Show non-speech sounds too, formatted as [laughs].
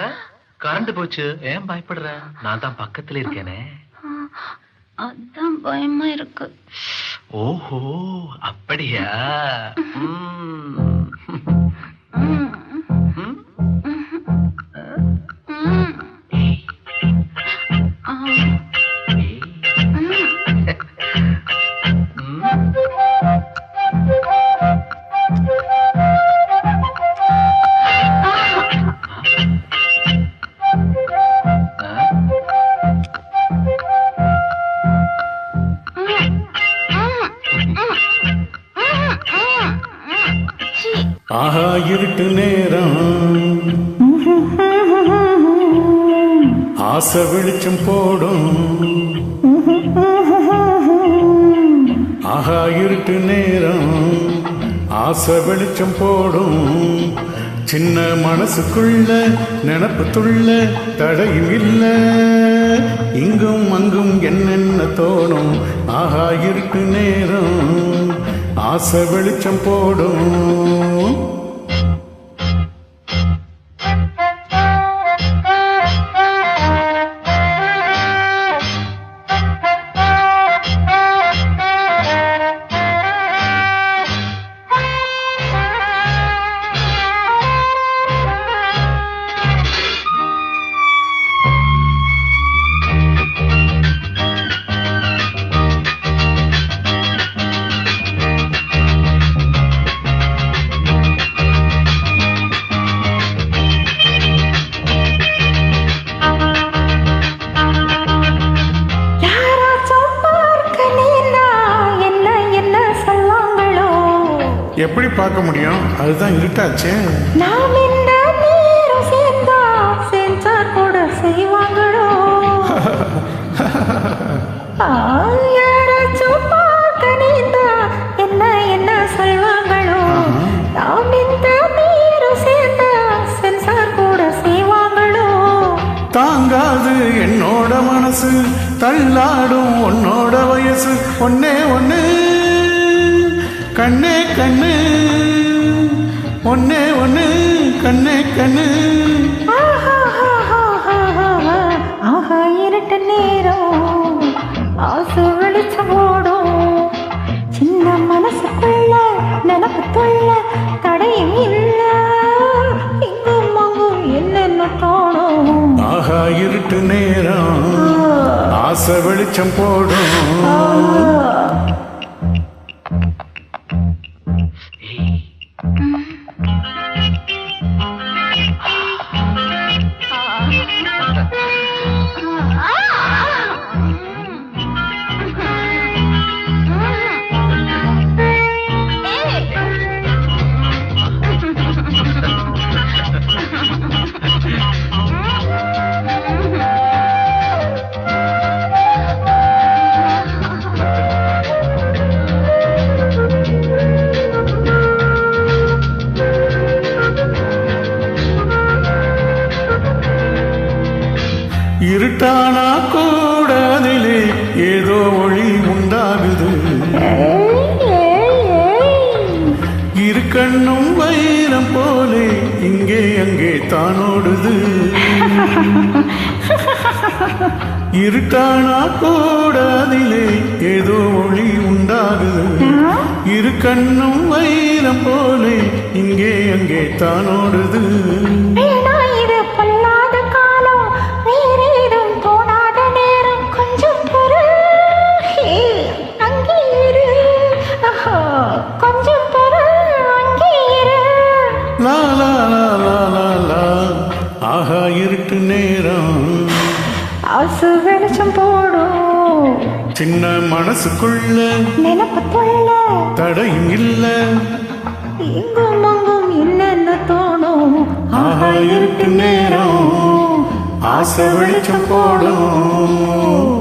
அட கரண்ட் போச்சு. ஏன் பயப்படுற? நான் தான் பக்கத்துல இருக்கேனே. அதான் பயமா இருக்கு. ஓஹோ அப்படியா? ஆஹா இருட்டு நேரம். ஆசை வெளிச்சம் போடும். ஆஹா இருட்டு நேரம். ஆசை வெளிச்சம் போடும். சின்ன மனசுக்குள்ள நினப்பு துள்ள தடையும் இல்லை. இங்கும் அங்கும் என்னென்ன தோணும்? ஆஹா இருட்டு நேரம். ஆசை வெளிச்சம் போடும். நேரம் சேர்ந்தா சென்சார் [laughs] கூட செய்வாங்களோ? தாங்காது என்னோட மனசு தள்ளாடும் உன்னோட வயசு. ஒன்னே ஒண்ணு. கண்ணே கண்ணு. ஒன்னே ஒண்ணு கண்ணே கண்ணு. ஆஹா இருட்ட நேரம். ஆசை வெளிச்சம் ஓடும் சின்ன மனசுக்குள்ள நினப்பு துள்ள தடையும் இல்ல. இங்கும் அங்கும் என்னென்ன தோணும் ஆஹா இருட்டு நேரம். ஆசை வெளிச்சம் போடும். இருட்டானா கூட அதிலே ஏதோ ஒளி உண்டாகுது. இரு கண்ணும் வைரம் போலே இங்கே அங்கே தானோடுது இருட்டானா கூட அதிலே ஏதோ ஒளி உண்டாகுது. இரு கண்ணும் வைரம் போலே இங்கே அங்கே தானோடுது லா லா லா லா லா லா ஆஹா இருட்டு நேரம். ஆசு வெளிச்சம் போடும். சின்ன மனசுக்குள்ள நினப்பு தொல்ல. தடையும் இல்ல. இங்கும் அங்கும் என்னென்ன தோணும். ஆஹா இருட்டு நேரம். ஆசை வெளிச்சம் போடும்.